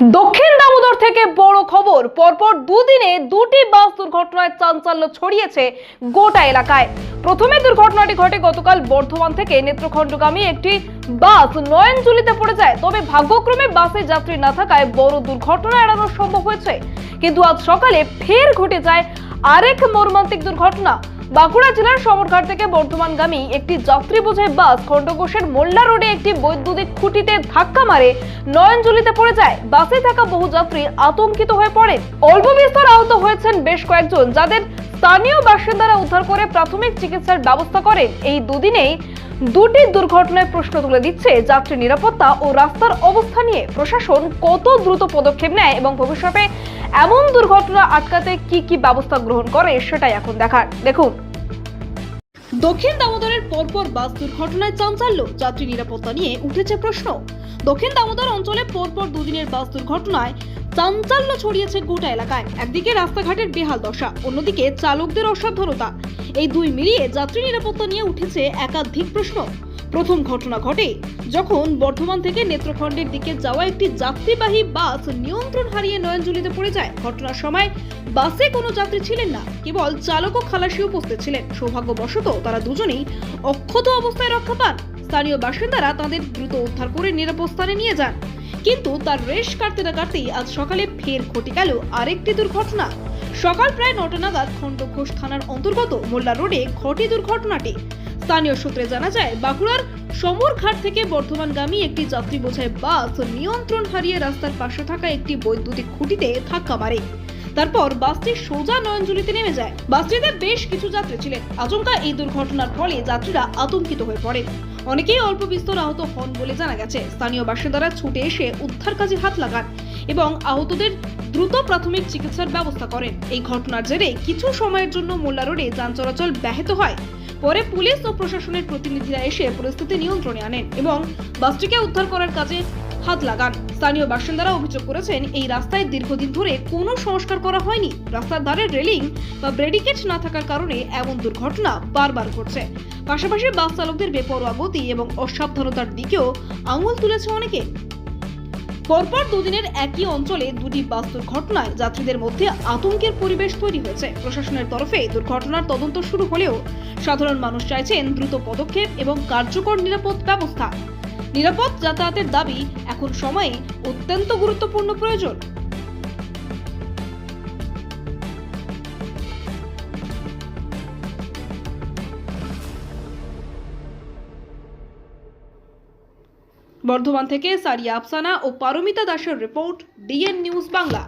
দক্ষিণ দামোদর থেকে বড় খবর, পরপর দুদিনে দুটি বাস দুর্ঘটনায় চাঞ্চল্য ছড়িয়েছে গোটা এলাকায়। প্রথমে দুর্ঘটনাটি ঘটে গতকাল বর্ধমান থেকে নেত্রখণ্ডগামী একটি বাস নয়নজুলিতে পড়ে যায়। তবে ভাগ্যক্রমে বাসে যাত্রী না থাকায় বড় দুর্ঘটনা এড়ানো সম্ভব হয়েছে। কিন্তু আজ সকালে ফের ঘটে যায় আরেক মর্মান্তিক দুর্ঘটনা। বাঁকুড়া জেলার সমরঘাট থেকে বর্ধমানগামী একটি যাত্রী বোঝাই বাস খণ্ডঘোষের মোল্লা রোডে একটি বৈদ্যুতিক খুঁটিতে ধাক্কা মারে। নয়নজুলিতে পড়ে যায়। বাসে থাকা বহু যাত্রী আতঙ্কিত হয়ে পড়ে অল্প বিস্তর আহত হয়েছেন বেশ কয়েকজন, যাদের স্থানীয় বাসিন্দারা উদ্ধার করে প্রাথমিক চিকিৎসার ব্যবস্থা করেন। এই দুদিনেই দুটি দুর্ঘটনায় প্রশ্ন তুলে দিচ্ছে যাত্রী নিরাপত্তা ও রাস্তার অবস্থা নিয়ে। প্রশাসন কত দ্রুত পদক্ষেপ নেয় এবং ভবিষ্যতে এমন দুর্ঘটনা আটকাতে কি কি ব্যবস্থা গ্রহণ করে সেটাই এখন দেখার। দেখুন। দক্ষিণ দামোদরের পরপর বাস দুর্ঘটনায় চাঞ্চল্য, যাত্রী নিরাপত্তা নিয়ে উঠেছে প্রশ্ন। দক্ষিণ দামোদর অঞ্চলে পরপর দুদিনের বাস দুর্ঘটনায় চাঞ্চল্য ছড়িয়েছে গোটা এলাকায়। একদিকে রাস্তাঘাটের বেহাল দশা, অন্যদিকে চালকদের অসাবধানতা। এই দুই মিলিয়ে যাত্রী নিরাপত্তা নিয়ে উঠেছে একাধিক প্রশ্ন। প্রথম ঘটনা ঘটে যখন বর্ধমান থেকে নেত্রখণ্ডের দিকে যাওয়া একটি যাত্রীবাহী বাস নিয়ন্ত্রণ হারিয়ে নয়নজুলিতে পড়ে যায়। ঘটনার সময় বাসে কোনো যাত্রী ছিলেন না, কেবল চালক ও খালাসি উপস্থিত ছিলেন। সৌভাগ্যবশত তারা দুজনেই অক্ষত অবস্থায় রক্ষা পান। স্থানীয় বাসিন্দারা তাদের দ্রুত উদ্ধার করে নিরাপদ স্থানে নিয়ে যান। কিন্তু তার রেশ কাটতে না কাটতেই আজ সকালে ফের ঘটে গেল আরেকটি দুর্ঘটনা। সকাল প্রায় নটা নাগাদ খণ্ডঘোষ থানার অন্তর্গত মোল্লা রোডে ঘটে দুর্ঘটনাটি। স্থানীয় সূত্রে জানা যায়, বাঁকুড়ার সমরঘাট থেকে বর্ধমানগামী একটি যাত্রী বোঝায় বাস নিয়ন্ত্রণ হারিয়ে রাস্তার পাশে থাকা একটি বৈদ্যুতিক খুঁটিতে ধাক্কা মারে। তারপর বাসটি সোজা নয়নজুলিতে নেমে যায়। বাসটিতে বেশ কিছু যাত্রী ছিলেন। আচমকা এই দুর্ঘটনার ফলে যাত্রীরা আতঙ্কিত হয়ে পড়ে অনেকেই অল্প বিস্তর আহত হন বলে জানা গেছে। স্থানীয় বাসিন্দারা ছুটে এসে উদ্ধার কাজে হাত লাগান এবং আহতদের দ্রুত প্রাথমিক চিকিৎসার ব্যবস্থা করেন। এই ঘটনার জেরে কিছু সময়ের জন্য মোল্লা রোডে যান চলাচল ব্যাহত হয়। পরে পুলিশ ও প্রশাসনের প্রতিনিধিরা এসে পরিস্থিতি নিয়ন্ত্রণে আনেন এবং বাসটিকে উদ্ধার করার কাজে হাত লাগান। স্থানীয় বাসিন্দারা অভিযোগ করেছেন, এই রাস্তায় দীর্ঘদিন ধরে কোনো সংস্কার করা হয়নি। রাস্তার ধারে রেলিং বা ব্রেডিকেট না থাকার কারণে এমন দুর্ঘটনা বারবার ঘটছে। পাশাপাশি বাস চালকদের বেপরোয়া গতি এবং অসাবধানতার দিকেও আঙুল তুলেছে অনেকে। পরপর দুদিনের একই অঞ্চলে দুটি বাস্তুর ঘটনায় যাত্রীদের মধ্যে আতঙ্কের পরিবেশ তৈরি হয়েছে। প্রশাসনের তরফে দুর্ঘটনার তদন্ত শুরু হলেও সাধারণ মানুষ চাইছেন দ্রুত পদক্ষেপ এবং কার্যকর নিরাপদ ব্যবস্থা। নিরাপদ যাতায়াতের দাবি এখন সময়ে অত্যন্ত গুরুত্বপূর্ণ প্রয়োজন। বর্ধমান থেকে সারিয়া আফসানা ও পারমিতা দাসের রিপোর্ট ডিএন নিউজ বাংলা।